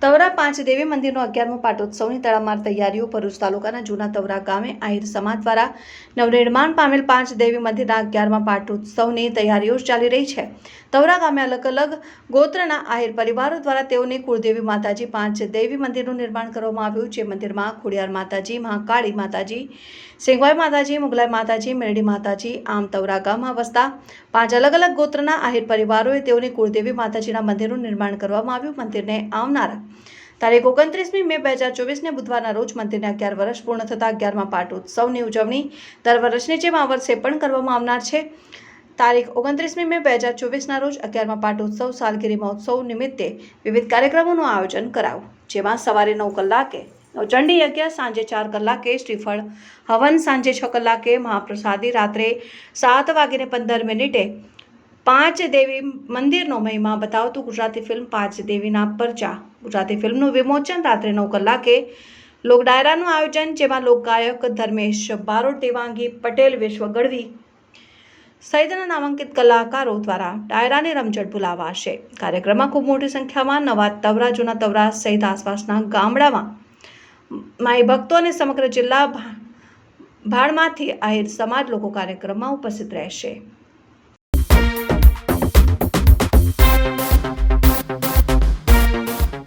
પાંચ દેવી મંદિરનો અગિયારમો પાટોત્સવની તડામાર તૈયારીઓ ભરૂચ તાલુકાના જૂના તવરા ગામે આહિર સમાજ દ્વારા નવનિર્માણ પામેલ પાંચ દેવી મંદિરના અગિયારમા પાટોત્સવની તૈયારીઓ ચાલી રહી છે. તવરા ગામે અલગ અલગ ગોત્રના આહિર પરિવારો દ્વારા તેઓની કુળદેવી માતાજી પાંચ દેવી મંદિરનું નિર્માણ કરવામાં આવ્યું, જે મંદિરમાં ખોડિયાર માતાજી, મહાકાળી માતાજી, સિંગવાઈ માતાજી, મુગલાઈ માતાજી, મેરડી માતાજી, આમ તવરા ગામમાં વસતા પાંચ અલગ અલગ ગોત્રના આહિર પરિવારોએ તેઓની કુળદેવી માતાજીના મંદિરનું નિર્માણ કરવામાં આવ્યું. મંદિરને આવનારા તારીખ ઓગણત્રીસમી મે બે હજાર ચોવીસને બુધવારના રોજ મંદિરને અગિયાર વર્ષ પૂર્ણ થતાં અગિયારમાં પાટોત્સવની ઉજવણી દર વર્ષની જેમ આ વર્ષે પણ કરવામાં આવનાર છે. તારીખ ઓગણત્રીસમી મે બે હજાર ચોવીસના રોજ અગિયારમાં પાટોત્સવ સાલગીરી મહોત્સવ નિમિત્તે વિવિધ કાર્યક્રમોનું આયોજન કરાયું, જેમાં સવારે નવ કલાકે ચંડી યજ્ઞ, સાંજે ચાર કલાકે શ્રીફળ, હવન સાંજે છ કલાકે મહાપ્રસાદી, રાત્રે સાત વાગીને પંદર મિનિટે પાંચ દેવી મંદિરનો મહિમા બતાવતું ગુજરાતી ફિલ્મ પાંચ દેવીના પરચા. ગુજરાતી ફિલ્મનું વિમોચન રાત્રે નવ કલાકે લોક ડાયરાનું આયોજન, જેમાં લોકગાયક ધર્મેશ બારોટ, દેવાંગી પટેલ, વિશ્વ ગઢવી સહિતના નામાંકિત કલાકારો દ્વારા ડાયરાને રમઝટ બોલાવાશે કાર્યક્રમમાં ખૂબ મોટી સંખ્યામાં નવા તવરા, જૂના તવરા સહિત આસપાસના ગામડામાં માઈ ભક્તો અને સમગ્ર જિલ્લા ભા- ભાડમાંથી આહિર સમાજ લોકો કાર્યક્રમમાં ઉપસ્થિત રહેશે.